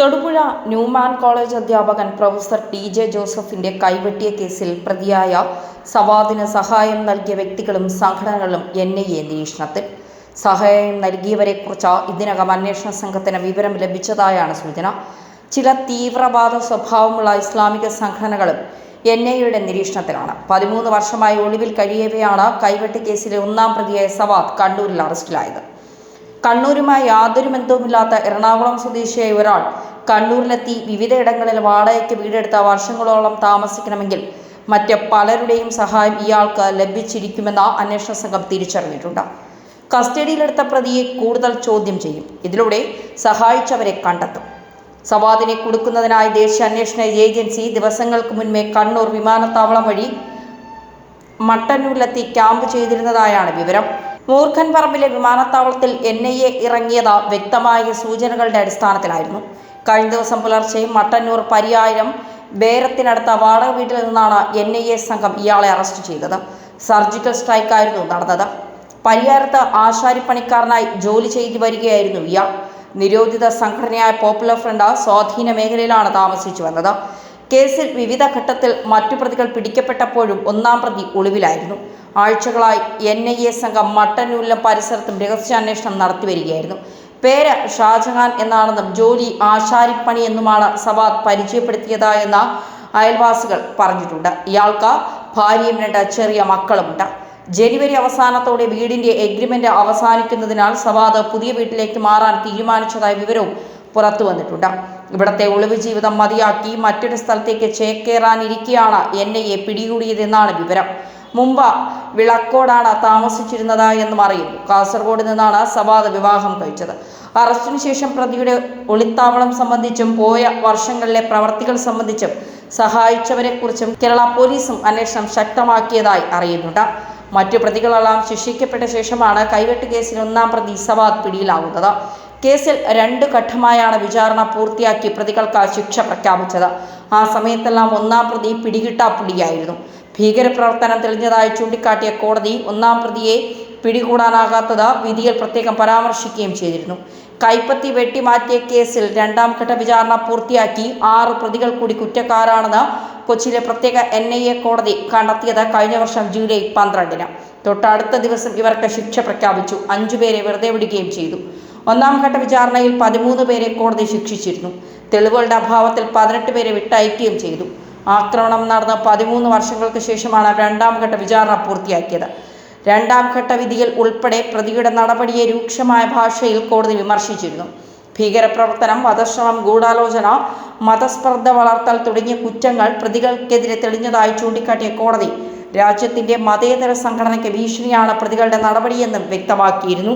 Thodupuzha Newman college അധ്യാപകൻ professor T J ജോസഫിന്റെ കൈവെട്ടിയ കേസിൽ പ്രതിയായ സവാദിന് സഹായം നൽകിയ വ്യക്തികളും സംഘടനകളും എൻ ഐ എ നിരീക്ഷണത്തിൽ. സഹായം നൽകിയവരെക്കുറിച്ച് ഇതിനകം അന്വേഷണ സംഘത്തിന് വിവരം ലഭിച്ചതായാണ് സൂചന. ചില തീവ്രവാദ സ്വഭാവമുള്ള ഇസ്ലാമിക സംഘടനകളും എൻ ഐയുടെ നിരീക്ഷണത്തിലാണ്. പതിമൂന്ന് വർഷമായി ഒളിവിൽ കഴിയവെയാണ് കൈവെട്ട് കേസിലെ ഒന്നാം പ്രതിയായ സവാദ് കണ്ണൂരിൽ അറസ്റ്റിലായത്. കണ്ണൂരുമായി യാതൊരു ബന്ധവുമില്ലാത്ത എറണാകുളം സ്വദേശിയായ ഒരാൾ കണ്ണൂരിലെത്തി വിവിധയിടങ്ങളിൽ വാടകയ്ക്ക് വീടെടുത്ത വർഷങ്ങളോളം താമസിക്കണമെങ്കിൽ മറ്റ് പലരുടെയും സഹായം ഇയാൾക്ക് ലഭിച്ചിരിക്കുമെന്ന അന്വേഷണ സംഘം തിരിച്ചറിഞ്ഞിട്ടുണ്ട്. കസ്റ്റഡിയിലെടുത്ത പ്രതിയെ കൂടുതൽ ചോദ്യം ചെയ്യും. ഇതിലൂടെ സഹായിച്ചവരെ കണ്ടെത്തും. സവാദിനെ കൊടുക്കുന്നതിനായി ദേശീയ അന്വേഷണ ഏജൻസി ദിവസങ്ങൾക്ക് മുൻപേ കണ്ണൂർ വിമാനത്താവളം വഴി മട്ടന്നൂരിലെത്തി ക്യാമ്പ് ചെയ്തിരുന്നതായാണ് വിവരം. മൂർഖൻ പറമ്പിലെ വിമാനത്താവളത്തിൽ എൻ ഐ എ ഇറങ്ങിയത് വ്യക്തമായ സൂചനകളുടെ അടിസ്ഥാനത്തിലായിരുന്നു. കഴിഞ്ഞ ദിവസം പുലർച്ചെ മട്ടന്നൂർ പരിയായിരം ബേരത്തിനടുത്ത വാടക വീട്ടിൽ നിന്നാണ് എൻ ഐ എ സംഘം ഇയാളെ അറസ്റ്റ് ചെയ്തത്. സർജിക്കൽ സ്ട്രൈക്കായിരുന്നു നടന്നത്. പരിയാരത്ത് ആശാരിപ്പണിക്കാരനായി ജോലി ചെയ്തു വരികയായിരുന്നു ഇയാൾ. നിരോധിത സംഘടനയായ പോപ്പുലർ ഫ്രണ്ട് സ്വാധീന മേഖലയിലാണ് താമസിച്ചു വന്നത്. കേസിൽ വിവിധ ഘട്ടത്തിൽ മറ്റു പ്രതികൾ പിടിക്കപ്പെട്ടപ്പോഴും ഒന്നാം പ്രതി ഒളിവിലായിരുന്നു. ആഴ്ചകളായി എൻ ഐ എ സംഘം മട്ടന്നൂരിലും പരിസരത്തും രഹസ്യാന്വേഷണം നടത്തിവരികയായിരുന്നു പേര് ഷാജഹാൻ എന്നാണെന്നും ജോലി ആശാരിപ്പണി എന്നുമാണ് സവാദ് പരിചയപ്പെടുത്തിയതായെന്ന അയൽവാസികൾ പറഞ്ഞിട്ടുണ്ട്. ഇയാൾക്ക് ഭാര്യയും രണ്ട് ചെറിയ മക്കളുമുണ്ട്. ജനുവരി അവസാനത്തോടെ വീടിന്റെ എഗ്രിമെന്റ് അവസാനിക്കുന്നതിനാൽ സവാദ് പുതിയ വീട്ടിലേക്ക് മാറാൻ തീരുമാനിച്ചതായ വിവരവും പുറത്തു വന്നിട്ടുണ്ട് ഇവിടത്തെ ഒളിവ് ജീവിതം മതിയാക്കി മറ്റൊരു സ്ഥലത്തേക്ക് ചേക്കേറാനിരിക്കെയാണ് എൻ ഐ എ പിടികൂടിയതെന്നാണ് വിവരം. മുമ്പ് വിളക്കോടാണ് താമസിച്ചിരുന്നത് എന്നും അറിയുന്നു. കാസർഗോഡ് നിന്നാണ് സവാദ് വിവാഹം കഴിച്ചത്. അറസ്റ്റിനു ശേഷം പ്രതിയുടെ ഒളിത്താവളം സംബന്ധിച്ചും പോയ വർഷങ്ങളിലെ പ്രവർത്തികൾ സംബന്ധിച്ചും സഹായിച്ചവരെക്കുറിച്ചും കേരള പോലീസും അന്വേഷണം ശക്തമാക്കിയതായി അറിയുന്നുണ്ട്. മറ്റു പ്രതികളെല്ലാം ശിക്ഷിക്കപ്പെട്ട ശേഷമാണ് കൈവെട്ട് കേസിൽ ഒന്നാം പ്രതി സവാദ് പിടിയിലാവുന്നത്. കേസിൽ രണ്ട് ഘട്ടമായാണ് വിചാരണ പൂർത്തിയാക്കി പ്രതികൾക്ക് ശിക്ഷ പ്രഖ്യാപിച്ചത്. ആ സമയത്തെല്ലാം ഒന്നാം പ്രതി പിടികിട്ടാപ്പുടിയായിരുന്നു ഭീകരപ്രവർത്തനം തെളിഞ്ഞതായി ചൂണ്ടിക്കാട്ടിയ കോടതി ഒന്നാം പ്രതിയെ പിടികൂടാനാകാത്തത് വിധിയിൽ പ്രത്യേകം പരാമർശിക്കുകയും ചെയ്തിരുന്നു. കൈപ്പത്തി വെട്ടിമാറ്റിയ കേസിൽ രണ്ടാം ഘട്ട വിചാരണ പൂർത്തിയാക്കി ആറ് പ്രതികൾ കൂടി കുറ്റക്കാരാണെന്ന് കൊച്ചിയിലെ പ്രത്യേക എൻ ഐ എ കോടതി കണ്ടെത്തിയത് കഴിഞ്ഞ വർഷം ജൂലൈ പന്ത്രണ്ടിന്. തൊട്ടടുത്ത ദിവസം ഇവർക്ക് ശിക്ഷ പ്രഖ്യാപിച്ചു. അഞ്ചുപേരെ വെറുതെ വിടുകയും ചെയ്തു. ഒന്നാം ഘട്ട വിചാരണയിൽ പതിമൂന്ന് പേരെ കോടതി ശിക്ഷിച്ചിരുന്നു. തെളിവുകളുടെ അഭാവത്തിൽ പതിനെട്ട് പേരെ വിട്ടയക്കുകയും ചെയ്തു. ആക്രമണം നടന്ന പതിമൂന്ന് വർഷങ്ങൾക്ക് ശേഷമാണ് രണ്ടാം ഘട്ട വിചാരണ പൂർത്തിയാക്കിയത്. രണ്ടാം ഘട്ട വിധിയിൽ ഉൾപ്പെടെ പ്രതിയുടെ നടപടിയെ രൂക്ഷമായ ഭാഷയിൽ കോടതി വിമർശിച്ചിരുന്നു. ഭീകരപ്രവർത്തനം വധശ്രമം ഗൂഢാലോചന മതസ്പർദ്ധ വളർത്തൽ തുടങ്ങിയ കുറ്റങ്ങൾ പ്രതികൾക്കെതിരെ തെളിഞ്ഞതായി ചൂണ്ടിക്കാട്ടിയ കോടതി രാജ്യത്തിന്റെ മതേതര സംഘടനയ്ക്ക് ഭീഷണിയാണ് പ്രതികളുടെ നടപടിയെന്നും വ്യക്തമാക്കിയിരുന്നു.